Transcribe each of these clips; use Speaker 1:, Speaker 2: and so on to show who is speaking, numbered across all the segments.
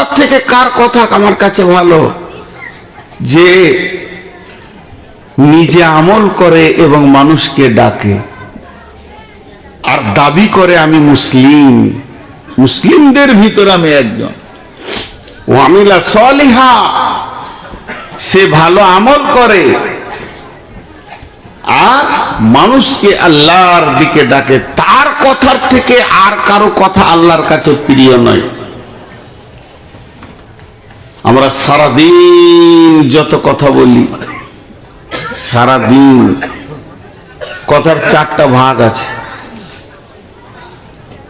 Speaker 1: কথার থেকে কার কথা আমার কাছে ভালো? যে নিজে আমল করে এবং মানুষকে ডাকে। আর দাবি করে আমি মুসলিম। মুসলিমদের ভিতরে আমি একজন। ওয়ামিলা সলিহা, সে ভালো আমল করে। আর মানুষকে আল্লাহর দিকে ডাকে। তার কথার থেকে আর কারও কথা আল্লাহর কাছে প্রিয় নয়। আমরা সারাদিন যত কথা বলি, সারাদিন কথার চারটা ভাগ আছে।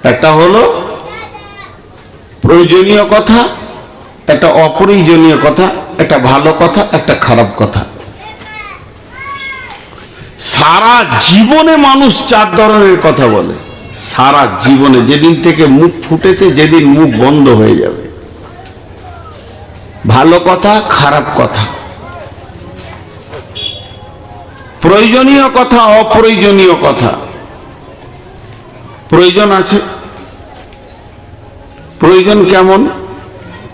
Speaker 1: একটা হলো প্রয়োজনীয় কথা, একটা অপ্রয়োজনীয় কথা, একটা ভালো কথা, একটা খারাপ কথা। সারা জীবনে মানুষ চার ধরনের কথা বলে। সারা জীবনে যেদিন থেকে মুখ ফুটেছে, যেদিন মুখ বন্ধ হয়ে যাবে। ভালো কথা, খারাপ কথা। প্রয়োজনীয় কথা, অপ্রয়োজনীয় কথা। প্রয়োজন আছে। প্রয়োজন কেমন?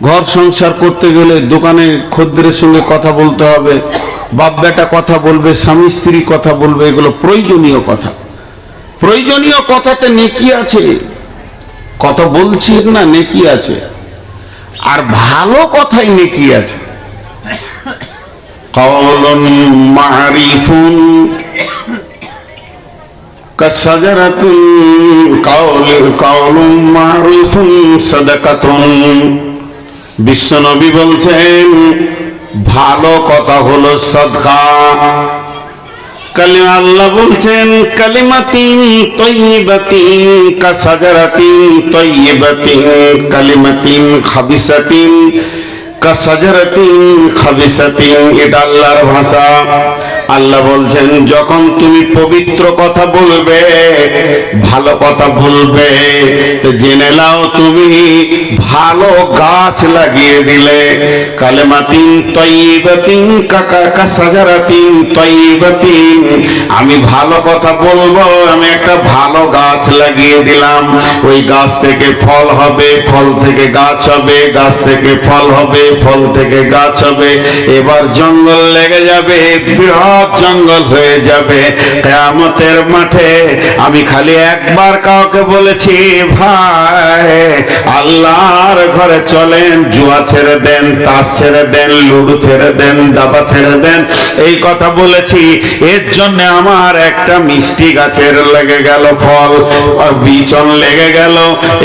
Speaker 1: ঘর সংসার করতে গেলে দোকানে খদ্দের সঙ্গে কথা বলতে হবে বাপ বেটা কথা বলবে, স্বামী, স্ত্রী কথা বলবে, এগুলো প্রয়োজনীয় কথা। প্রয়োজনীয় কথাতে নেকি আছে। কথা বলছি না, নেকি আছে। আর ভালো কথাই নেকি আছে। কওলুন মারিফুন বিশ্বনবী বলছেন ভালো কথা হলো সদকা। কালিমা আল্লাহ বলছেন কালিমাতিন তৈবাতিন কাসাজারাতিন তৈবাতিন কালিমাতিন খাবিসাতিন কাসাজারাতিন খাবিসাতিন। এটা আল্লাহর ভাষা। আল্লাহ বলছেন, যখন তুমি পবিত্র কথা বলবে, ভালো কথা বলবে জেনে নাও তুমি ভালো গাছ লাগিয়ে দিলে। কালেমাতিন তৈবাতিন কাকা কাসাজারাতিন তৈবাতিন আমি ভালো কথা বলব, আমি একটা ভালো গাছ লাগিয়ে দিলাম। ওই গাছ থেকে ফল হবে, ফল থেকে গাছ হবে, গাছ থেকে ফল হবে, ফল থেকে গাছ হবে। এবার জঙ্গল লেগে যাবে বৃহৎ জঙ্গল হয়ে যাবে। কেয়ামতের মাঠে আমি খালি একবার কাউকে বলেছি, ভাই, আল্লাহর ঘরে চলেন, জুয়া ছেড়ে দেন, তাস ছেড়ে দেন, লুডু ছেড়ে দেন, দাবা ছেড়ে দেন। এই কথা বলেছি। এর জন্য আমার একটা মিষ্টি গাছের লেগে গেল ফল, আর বিচন লেগে গেল।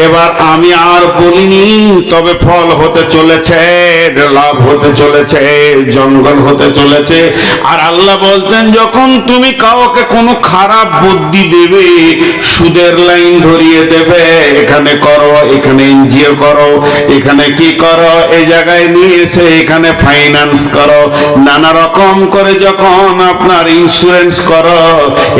Speaker 1: এবার আমি আর বলিনি, তবে ফল হতে চলেছে, লাভ হতে চলেছে, জঙ্গল হতে চলেছে। আর আল্লাহ বলতেন যখন তুমি কাউকে কোনো খারাপ বুদ্ধি দেবে, সুদের লাইন ধরিয়ে দেবে, এখানে করো, এখানে এনজিও করো, এখানে কি করো এই জায়গায় নিয়ে এসে এখানে ফাইন্যান্স করো, নানা রকম করে যখন আপনার ইন্স্যুরেন্স করো,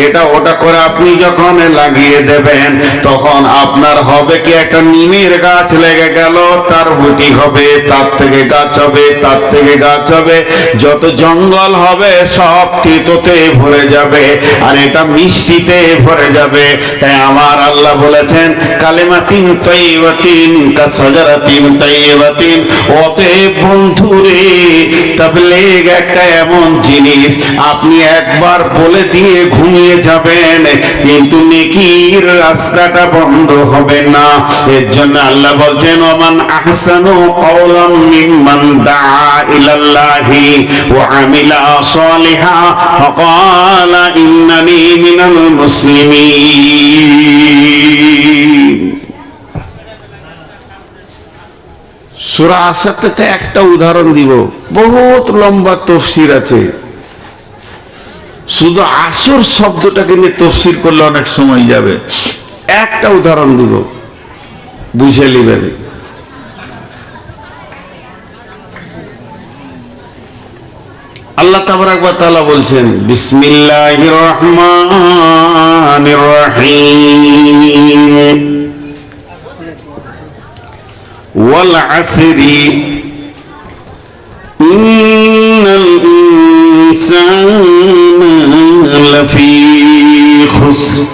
Speaker 1: এটা ওটা করে আপনি যখন লাগিয়ে দেবেন, তখন আপনার হবে কি একটা নিমের গাছ লেগে গেল, তার বুটি হবে, তার থেকে গাছ হবে, তার থেকে গাছ হবে, যত জঙ্গল হবে সব তিতোতে ভরে যাবে, আর এটা মিষ্টিতে ভরে যাবে। তাই আমার আল্লাহ বলেছেন, কালেমাতিন তৈবাতিন কাসাজারাতিন তৈবাতিন অতএব বন্ধুরে, তাবলীগ একটা এমন জিনিস, আপনি একবার বলে দিয়ে ঘুমিয়ে যাবেন, কিন্তু নেকির রাস্তাটা বন্ধ হবে না। এর জন্য আল্লাহ বলছেন, ওমান আহসানু কওলাম মিম্মান দাআ ইলাল্লাহি ওয়া আমিলা সালিহা। ফাকালা ইন্নানি মিনাল মুসলিমিন সুরা আসারটাতে একটা উদাহরণ দিব। বহুত লম্বা তফসির আছে। শুধু আসর শব্দটাকে নিয়ে তফসির করলে অনেক সময় যাবে। একটা উদাহরণ দিব। বুঝে নিবেন। আল্লাহ তাবারাকালা বলছেন, বিসমিল্লাহির রহমানির রহিম। ওয়াল আসরি, ইন্নাল ইনসানা লাফি খুসর।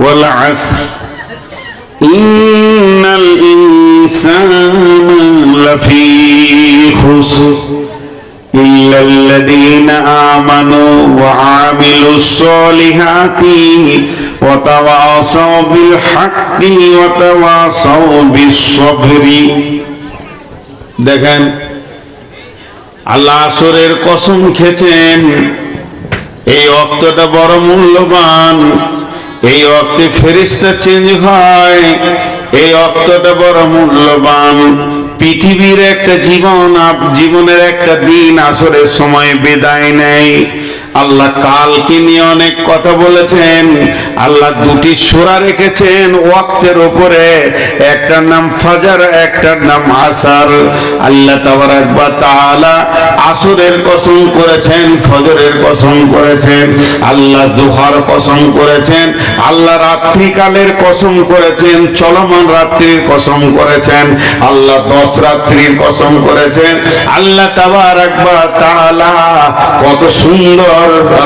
Speaker 1: ওয়াল আসর, ইন্নাল ইনসানা লাফি الذين آمنوا وعملوا الصالحات وتواصوا بالحق وتواصوا بالصبر দেখেন আল্লাহ আসরের কসম খেছেন এই অক্তটা বড় মূল্যবান এই অক্তে ফেরিস্তা চেঞ্জ হয় এই অক্তটা বড় মূল্যবান পৃথিবীর একটা জীবন জীবনের একটা দিন আসরের সময় বিদায় নেয়। আল্লাহ কালকে নিয়ে অনেক কথা বলেছেন, আল্লাহ দুটি সোরা রেখেছেন ওয়াক্তের উপরে, একটার নাম ফাজার, একটার নাম আসার। আল্লাহ তাবারাক বা তাআলা আসরের কসম করেছেন, ফজরের কসম করেছেন, আল্লাহ দুহার কসম করেছেন, আল্লাহ রাত্রিকালের কসম করেছেন, চলমান রাত্রির কসম করেছেন, আল্লাহ দশ রাত্রির কসম করেছেন, আল্লাহ তাবারাক বা তাআলা কত সুন্দর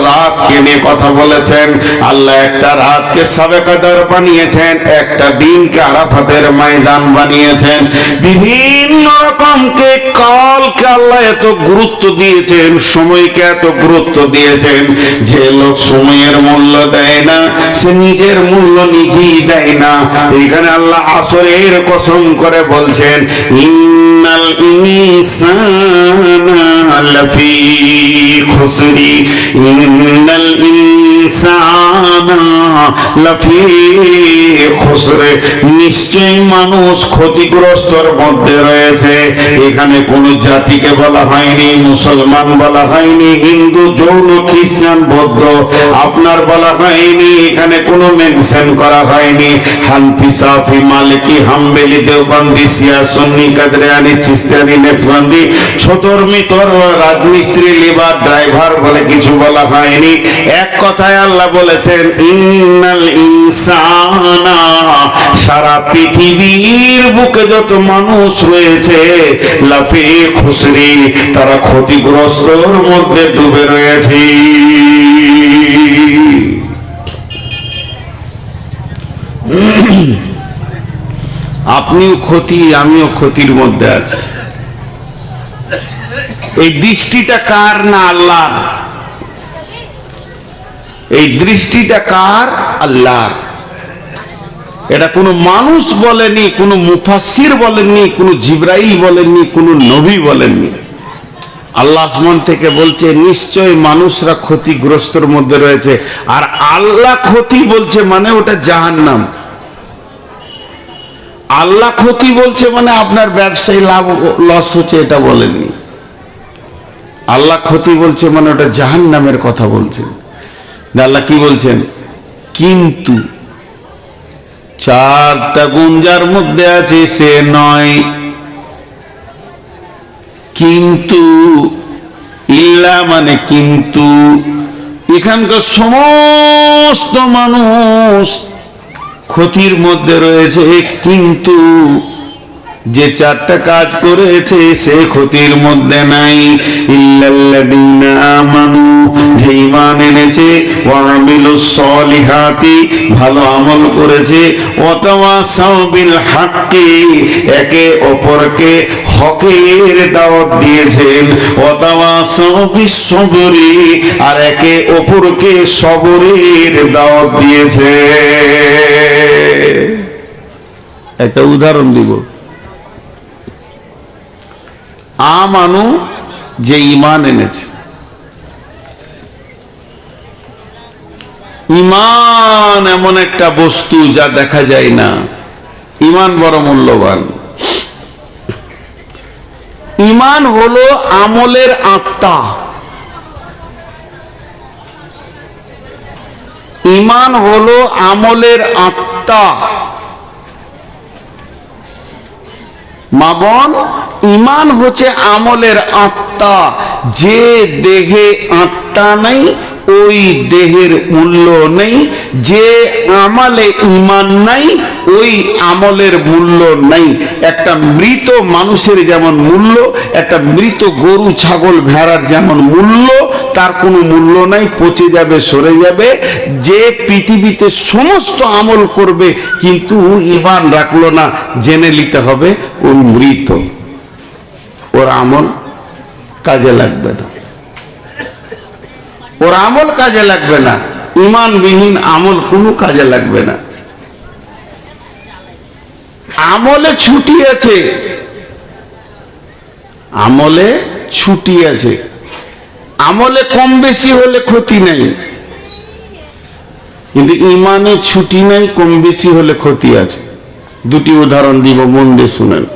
Speaker 1: রাতকে নিয়ে কথা বলেছেন। আল্লাহ একটা রাতকে সাবেকাদার বানিয়েছেন, একটা দিনকে আরাফাতের ময়দান বানিয়েছেন। বিভিন্ন রকমকে কালকে আল্লাহ এত গুরুত্ব দিয়েছেন, সময়কে এত গুরুত্ব দিয়েছেন, যে লোক সময়ের মূল্য দেয় না, সে নিজের মূল্য নিজেই দেয় না। এখানে আল্লাহ আসরের কসম করে বলছেন, ইন্নাল খুসরি, ইন্নাল মানুষ ক্ষতিগ্রস্তর মধ্যে রয়েছে। এখানে কোন জাতিকে বলা হয়নি, মুসলমান বলা হয়নি, হিন্দু, যৌন, খ্রিস্টান, বৌদ্ধ আপনার বলা হয়নি, এখানে কোনো মেনশন করা হয়নি। হানফি, সাফি, মালিকি, হাম্বেলি, দেওবন্দি সিয়া সুন্নি, কাদরিয়ানি চিস্তানি নেক্সবন্দি ছোটর মিতর রাজমিস্ত্রি লিভার ড্রাইভার বলে কিছু বলা হয়নি। এক কথায় আল্লাহ বলেছেন, ইন্নাল ইনসানা সারা পৃথিবীর বুকে যত মানুষ রয়েছে লাফি খুসরি তারা ক্ষতিগ্রস্তর মধ্যে ডুবে রয়েছে। আপনিও ক্ষতি, আমিও ক্ষতির মধ্যে আছি। এই দৃষ্টিটা কার না আল্লাহ এই দৃষ্টিটা কার? আল্লাহর। এটা কোনো মানুষ বলেনি, কোনো মুফাসির বলেননি, কোনো জিব্রাইল বলেননি, কোনো নবী বলেননি। আল্লাহ আসমান থেকে বলছে নিশ্চয় মানুষরা ক্ষতিগ্রস্তর মধ্যে রয়েছে। আর আল্লাহ ক্ষতি বলছে মানে ওটা জাহান্নাম। আল্লাহ ক্ষতি বলছে মানে আপনার ব্যবসায়ী লাভ লস হচ্ছে, এটা বলেননি। আল্লাহ ক্ষতি বলছে মানে ওটা জাহান নামের কথা বলছেন। আল্লাহ কি বলছেন? কিন্তু চারটা যার মধ্যে আছে, সে নয়। কিন্তু, ইল্লা মানে কিন্তু। এখানকার সমস্ত মানুষ ক্ষতির মধ্যে রয়েছে, কিন্তু যে চারটা কাজ করেছে সে ক্ষতির মধ্যে নাই। ইল্লাল্লাযীনা যে ঈমান এনেছে ভালো আমল করেছে। একে অপরকে হকের দাওয়াত দিয়েছেন। ওয়া তাওয়াসাউ বিস সবরি, আর একে অপরকে সবরের দাওয়াত দিয়েছে। একটা উদাহরণ দিব। আমানু যে ইমান এনেছে। ইমান এমন একটা বস্তু যা দেখা যায় না। ইমান বড় মূল্যবান। ইমান হলো আমলের আত্মা। ইমান হলো আমলের আত্মা। মাবন ইমান হচ্ছে আমলের আত্মা। যে দেহে আত্মা নেই, ওই দেহের মূল্য নেই। যে আমলে ইমান নাই, ওই আমলের মূল্য নাই। একটা মৃত মানুষের যেমন মূল্য, একটা মৃত গরু, ছাগল, ভেড়ার যেমন মূল্য, তার কোনো মূল্য নাই, পচে যাবে, সরে যাবে। যে পৃথিবীতে সমস্ত আমল করবে, কিন্তু ইমান রাখল না, জেনে নিতে হবে, ও মৃত। ওর আমল কাজে লাগবে না। ওর আমল কাজে লাগবে না। ইমানবিহীন আমল কোনো কাজে লাগবে না। আমলে ছুটি আছে আমলে ছুটি আছে আমলে কম বেশি হলে ক্ষতি নেই। কিন্তু ইমানে ছুটি নেই, কম বেশি হলে ক্ষতি আছে। দুটি উদাহরণ দিব, মন দিয়ে শুনেন।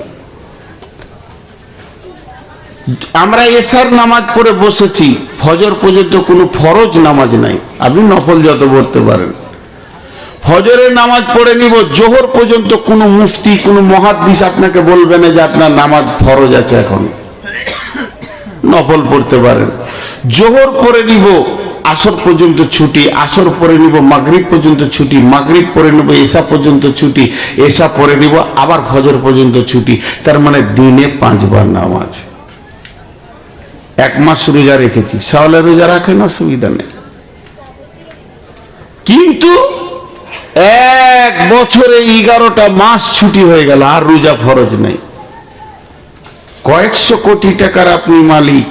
Speaker 1: আমরা এসার নামাজ পড়ে বসেছি, ফজর পর্যন্ত কোনো ফরজ নামাজ নাই। আপনি নফল যত পড়তে পারেন। ফজরের নামাজ পড়ে নিব, জোহর পর্যন্ত কোনো মুফতি, কোনো মহাদ্দিস আপনাকে বলবে না যে আপনার নামাজ ফরজ আছে এখন। নফল পড়তে পারেন। জোহর পরে নিব, আসর পর্যন্ত ছুটি, আসর পরে নিব, মাগরিব পর্যন্ত ছুটি, মাগরিব পরে নিব, এসা পর্যন্ত ছুটি, এসা পরে নিব, আবার ফজর পর্যন্ত ছুটি। তার মানে দিনে পাঁচবার নামাজ। এক মাস রোজা রেখেছি। সাওয়ালে রোজা রাখেন অসুবিধা নেই। কিন্তু এক বছরে এগারোটা মাস ছুটি হয়ে গেল, আর রোজা ফরজ নেই। কয়েকশো কোটি টাকার আপনি মালিক।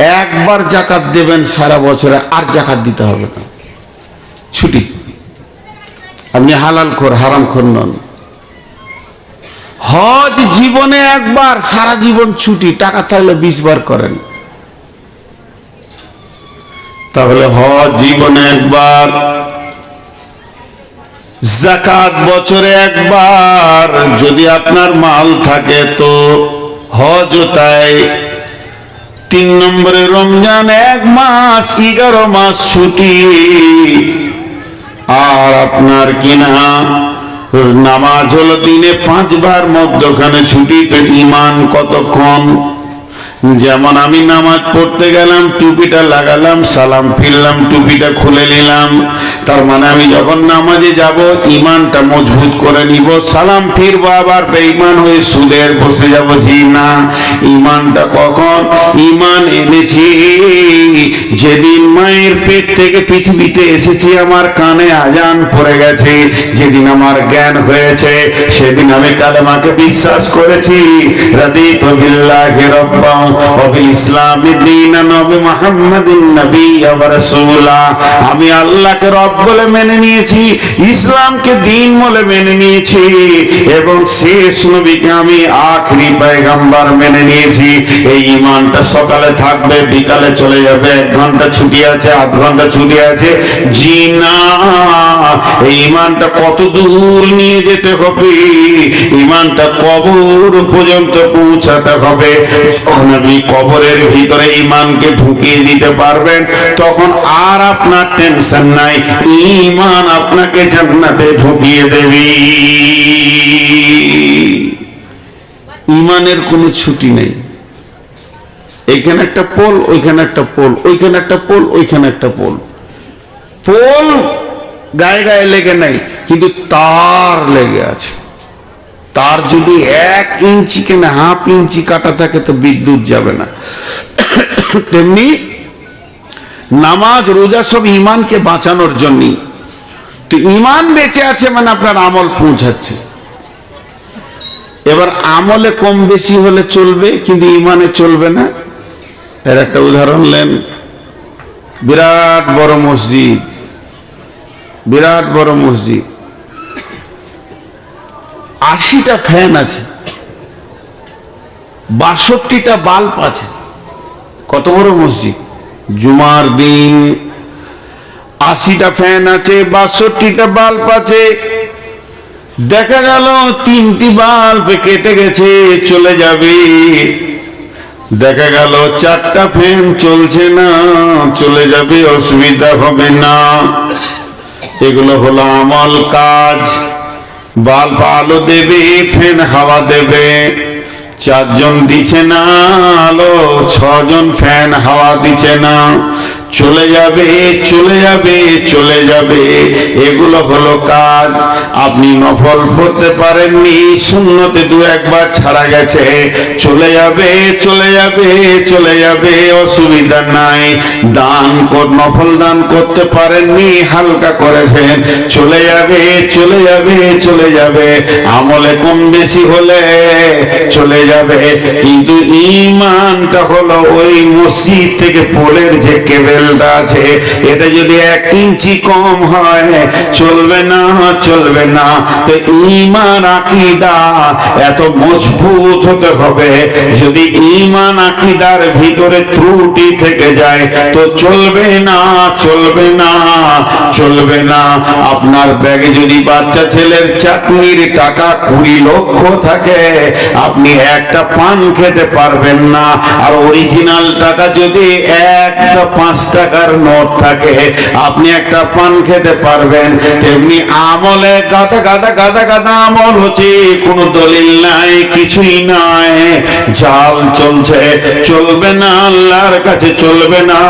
Speaker 1: একবার জাকাত দেবেন সারা বছরে, আর জাকাত দিতে হবে না। ছুটি। আপনি হালাল খোর, হারাম খোর নন। হজ জীবনে একবার, সারা জীবন ছুটি, টাকা থাকলে বিশ বার করেন। তাহলে হজ জীবনে একবার, জাকাত বছরে একবার, যদি আপনার মাল থাকে তো হজ তাই। তিন নম্বরে রমজান এক মাস, এগারো মাস ছুটি। আর আপনার কিনা নামাজ হলো দিনে পাঁচবার মধ্যখানে ছুটি তো ইমান কতক্ষণ? যেমন আমি নামাজ পড়তে গেলাম, টুপিটা লাগালাম, সালাম ফিরলাম, টুপিটা খুলে নিলাম। তার মানে আমি যখন নামাজে যাব ইমানটা মজবুত করে নিব। সালাম ফিরবো আবার, বেঈমান হয়ে সুদের বসে যাব। জি না ইমানটা কখন? ইমান এনেছি। যেদিন মায়ের পেট থেকে পৃথিবীতে এসেছি, আমার কানে আজান পড়ে গেছে। যেদিন আমার জ্ঞান হয়েছে, সেদিন আমি কালেমাকে বিশ্বাস করেছি। রাদিতু বিল্লাহি রাব্বান ওয়া বিল ইসলামি দীনান ওয়া মুহাম্মাদিন নাবিয়্যা ওয়া রাসূলা আমি আল্লাহকে রব বলে মেনে নিয়েছি, ইসলামকে দিন বলে মেনে নিয়েছি, এবং শেষ নবীকে আমি আখরি পয়গম্বর মেনে নিয়েছি। এই ইমানটা সকালে থাকবে, বিকালে চলে যাবে, এক ঘণ্টা ছুটি আছে, আধ ঘণ্টা ছুটি আছে। জি না, এই ইমানটা কত দূর নিয়ে যেতে হবে? ইমানটা কবর পর্যন্ত পৌঁছাতে হবে। যখন আপনি কবরের ভিতরে ইমানকে ঢুকিয়ে দিতে পারবেন, তখন আর আপনার টেনশন নাই। ইমান আপনাকে জান্নাতে ঢুকিয়ে দেবে। ইমানের কোনো ছুটি নেই। এইখানে একটা পোল, ওইখানে একটা পোল, ওইখানে একটা পোল, ওইখানে একটা পোল। পোল গায়ে গায়ে লেগে নাই, কিন্তু তার লেগে আছে। তার যদি এক ইঞ্চি কেন হাফ ইঞ্চি কাটা থাকে তো বিদ্যুৎ যাবে না। তেমনি নামাজ, রোজা সব ইমানকে বাঁচানোর জন্যই তো ইমান বেঁচে আছে মানে আপনার আমল পৌঁছাচ্ছে। এবার আমলে কম বেশি হলে চলবে, কিন্তু ইমানে চলবে না। এর একটা উদাহরণ নেন। বিরাট বড় মসজিদ, বিরাট বড় মসজিদ। আশিটা ফ্যান আছে। বাষট্টিটা বাল্ব আছে। কত বড় মসজিদ? জুমার দিন। আশিটা ফ্যান আছে, বাষট্টিটা বাল্ব আছে। দেখা গেল তিনটি বাল্ব কেটে গেছে, চলে যাবে। দেখা গেল চারটা ফ্যান চলছে না, চলে যাবে, অসুবিধা হবে না। এগুলো হলো আমল কাজ। বাল্ব আলো দেবে, ফ্যান হাওয়া দেবে। চারজন দিচ্ছে না আলো ছজন ফ্যান হাওয়া দিচ্ছে না। চলে যাবে চলে যাবে চলে যাবে। এগুলো হলো কাজ। আপনি নফল পড়তে পারেননি শূন্যতে দু একবার ছাড়া গেছে। চলে যাবে চলে যাবে চলে যাবে, অসুবিধা নাই। দান নফল দান করতে পারেননি, হালকা করেছেন। চলে যাবে চলে যাবে চলে যাবে। আমলে কম বেশি হলে চলে যাবে। কিন্তু ইমানটা হলো ওই মসজিদ থেকে পোলের যে কেবেলটা আছে, এটা যদি এক ইঞ্চি কম হয়, চলবে না চলবে না। তো ইমান আকিদা এত মজবুত হতে হবে, যদি ইমান আকিদার ভিতরে ত্রুটি থেকে যায়, তো চলবে না চলবে না চলবে না। আপনার ব্যাগে যদি বাচ্চা ছেলের চাকরির টাকা কুড়ি লক্ষ থাকে, আপনি একটা পান খেতে পারবেন না। আর অরিজিনাল টাকা যদি একটা পাঁচ টাকার নোট থাকে, আপনি একটা পান খেতে পারবেন। তেমনি আমলে গাদা গাদা গাদা গাদা আমল হচ্ছে, কোনো দলিল নাই, কিছুই নাই। জাল চলছে, চলবে না, আল্লাহর কাছে চলবে না।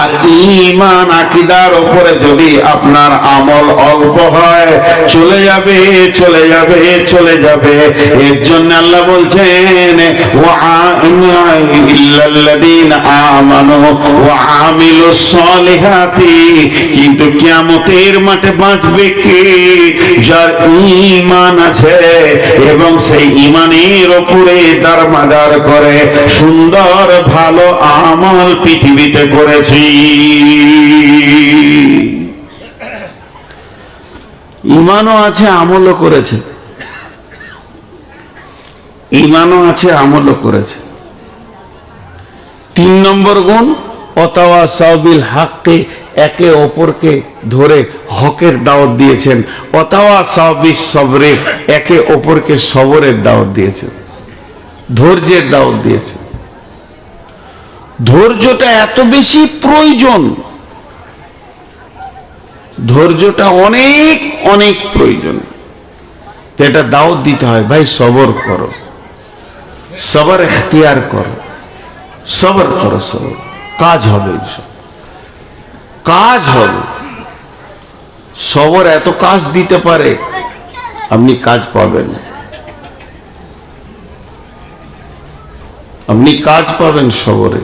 Speaker 1: আর ইমান আকিদার উপরে যদি আপনার আমল অল্প হয়, চলে যাবে চলে যাবে চলে যাবে। এর জন্য আল্লাহ বলছেন ইল্লাল্লাযীনা আমানু, ওয়া আমিলুস সালিহাতি, কিন্তু মাঠে বাঁচবে কে? যার আছে এবং সেই দারমাদার করে, সুন্দর, ভালো আমল পৃথিবীতে করেছি। ইমানও আছে, আমলও করেছে। ইমানও আছে, আমলও করেছে। তিন নম্বর গুণ অতাওয়া সাবিল হাককে, একে অপরকে ধরে হকের দাওয়াত দিয়েছেন। অতাওয়া সাবিস সবরে, একে অপরকে সবরের দাওয়াত দিয়েছেন। ধৈর্যের দাওয়াত দিয়েছেন। ধৈর্যটা এত বেশি প্রয়োজন। ধৈর্যটা অনেক অনেক প্রয়োজন। এটা দাওয়াত দিতে হয়, ভাই, সবর করো। সবর এখতিয়ার করো। সবর করো সবর। কাজ হবে কাজ হবে। সবর এত কাজ দিতে পারে, আপনি কাজ পাবেন। আপনি কাজ পাবেন সবরে।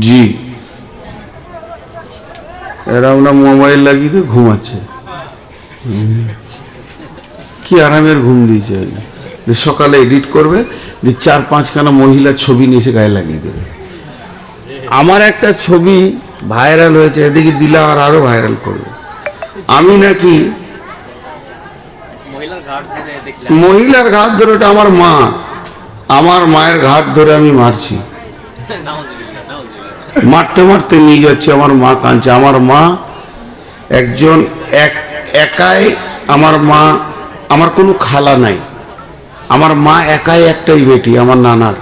Speaker 1: জি। এরা আমরা মোবাইল লাগিয়ে ঘুমাচ্ছে। কি আরামের ঘুম দিয়েছে। যে সকালে এডিট করবে যে চার পাঁচখানা মহিলার ছবি নিয়ে এসে গায়ে লাগিয়ে দেবে। আমার একটা ছবি ভাইরাল হয়েছে এদিকে দিলে আর আরও ভাইরাল করবে। আমি নাকি মহিলার ঘাট ধরে ওটা আমার মা। আমার মায়ের ঘাট ধরে আমি মারছি। মারতে মারতে নিয়ে যাচ্ছে আমার মা কাঁদছে। আমার মা একজন এক একাই আমার মা আমার কোনো খালা নাই। আমার মা একাই একটাই বেটি, আমার নানার।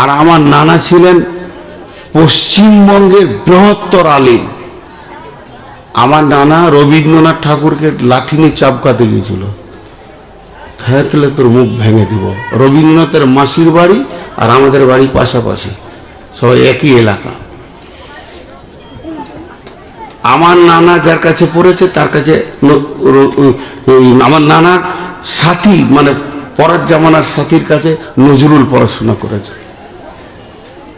Speaker 1: আর আমার নানা ছিলেন পশ্চিমবঙ্গের বৃহত্তর আলিম। আমার নানা রবীন্দ্রনাথ ঠাকুরকে লাঠি নিয়ে চাপকাতে গিয়েছিল হ্যাঁ তোর মুখ ভেঙে দিব। রবীন্দ্রনাথের মাসির বাড়ি আর আমাদের বাড়ি পাশাপাশি। সবাই একই এলাকা। আমার নানা যার কাছে পড়েছে, তার কাছে আমার নানার সাথী মানে পরার জামানার সাথীর কাছে নজরুল পড়াশোনা করেছে।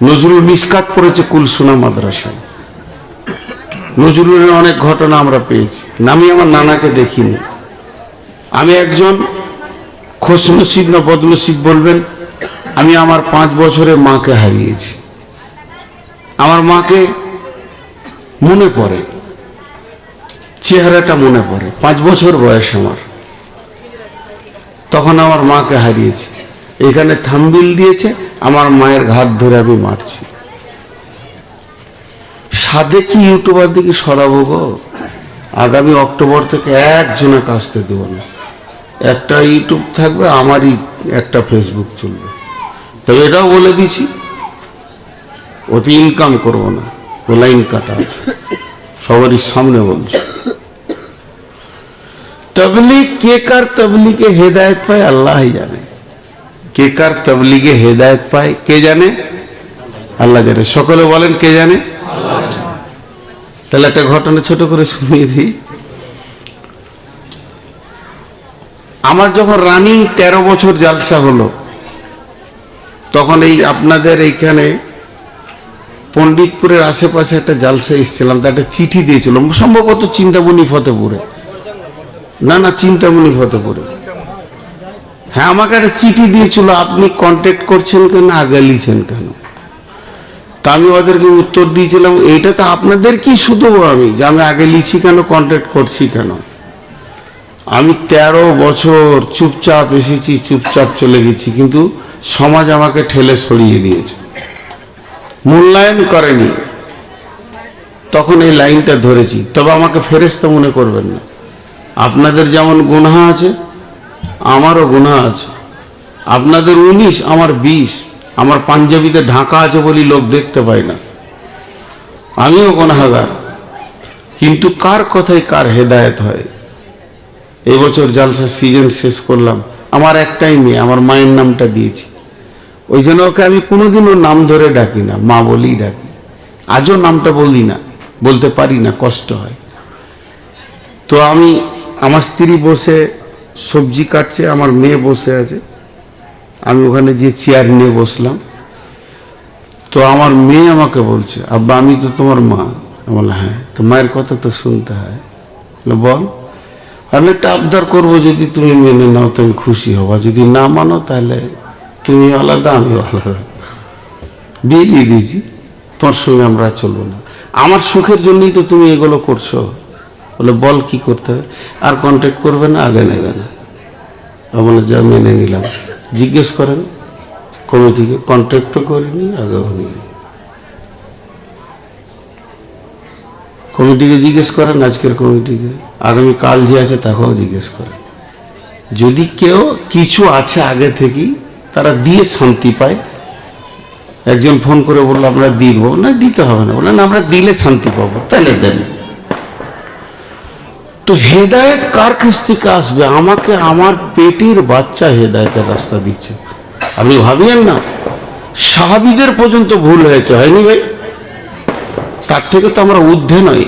Speaker 1: নজরুল মিসকাত পড়েছে কুলসুনা মাদ্রাসায়। নজরুলের অনেক ঘটনা আমরা পেয়েছি। আমি আমার নানাকে দেখিনি। আমি একজন খোসনসিব না বদনসিব বলবেন, আমি আমার পাঁচ বছরে মাকে হারিয়েছি। আমার মাকে মনে পড়ে, চেহারাটা মনে পড়ে, পাঁচ বছর বয়স আমার। তখন আমার মাকে হারিয়েছি। এখানে থাম্বিল দিয়েছে, আমার মায়ের ঘাট ধরে আমি মারছি। সাদে কি ইউটিউবার দিকে সরাবো গো? আগামী অক্টোবর থেকে একজনের কাছতে দেব না। একটা ইউটিউব থাকবে, আমারই একটা ফেসবুক চলবে। তবে এটাও বলে দিছি অতি ইনকাম করব না। ও লাইন কাটা সবারই সামনে বলছি। কে কার তবলিগে হেদায়ত পায়, আল্লাহ জানে। কে কার তবলিগে হেদায়ত পায়, কে জানে? আল্লাহ জানে। সকলে বলেন, কে জানে? তাহলে একটা ঘটনা ছোট করে শুনিয়ে দিই। আমার যখন রানিং তেরো বছর জালসা হলো, তখন এই আপনাদের এইখানে পণ্ডিতপুরের আশেপাশে একটা জালসা এসেছিলাম তা একটা চিঠি দিয়েছিল সম্ভবত চিন্তামণি ফতেপুরে। না না, চিন্তামণি ফতেপুরে হ্যাঁ আমাকে একটা চিঠি দিয়েছিল, আপনি কন্ট্যাক্ট করছেন কেন, আগে লিখছেন কেন? তা আমি ওদেরকে উত্তর দিয়েছিলাম, এইটা তো আপনাদের কি শুধু আমি, যে আমি আগে লিখছি কেন কন্ট্যাক্ট করছি কেন? আমি তেরো বছর চুপচাপ এসেছি, চুপচাপ চলে গেছি, কিন্তু সমাজ আমাকে ঠেলে সরিয়ে দিয়েছে। মূল্যায়ন করেনি। তখন এই লাইনটা ধরেছি, তবে আমাকে ফেরেস্তা মনে করবেন না। আপনাদের যেমন গুনাহ আছে, আমারও গুনাহ আছে। আপনাদের উনিশ, আমার বিশ, আমার পাঞ্জাবিতে ঢাকা আছে বলি লোক দেখতে পায় না। আমিও গুনাহগার। কিন্তু কার কথায় কার হেদায়েত হয়? এবছর বছর জালসা সিজন শেষ করলাম। আমার একটাই মেয়ে, আমার মায়ের নামটা দিয়েছি। ওই জন্য ওকে আমি কোনোদিনও নাম ধরে ডাকি না, মা বলেই ডাকি। আজও নামটা বলি না, বলতে পারি না, কষ্ট হয়। তো আমি আমার স্ত্রী বসে সবজি কাটছে, আমার মেয়ে বসে আছে। আমি ওখানে যে চেয়ার নিয়ে বসলাম। তো আমার মেয়ে আমাকে বলছে, আব্বা, আমি তো তোমার মা। বললাম হ্যাঁ তো মায়ের কথা তো শুনতে হয়। বল আমি একটা আবদার করব, যদি তুমি মেনে নাও তুমি খুশি হবা। যদি না মানো, তাহলে তুমি আলাদা আমি আলাদা। বিয়ে দিয়ে দিয়েছি। তোমার সঙ্গে আমরা চলবো না। আমার সুখের জন্যই তো তুমি এগুলো করছ। বলে, বল কি করতে হবে? আর কন্ট্যাক্ট করবে না, আগে নেবে না। আমি বলে যা মেনে নিলাম। জিজ্ঞেস করেন কমিটিকে কন্ট্যাক্টও করিনি আগেও নিই কমিটিকে জিজ্ঞেস করেন, আজকের কমিটিকে আগামী কাল যে আছে তাকেও জিজ্ঞেস করেন। যদি কেউ কিছু আছে আগে থেকেই, তারা দিয়ে শান্তি পায়। একজন ফোন করে বলল, আমরা দিব। না, দিতে হবে না। বললেন, আমরা দিলে শান্তি পাবো। তাহলে দেন। তো হেদায়ত কার কাছ থেকে আসবে? আমাকে আমার পেটের বাচ্চা হেদায়তের রাস্তা দিচ্ছে। আপনি ভাবিয়েন না, সাহাবিদের পর্যন্ত ভুল হয়েছে, হয়নি ভাই? তার থেকে তো আমরা ঊর্ধ্বে নয়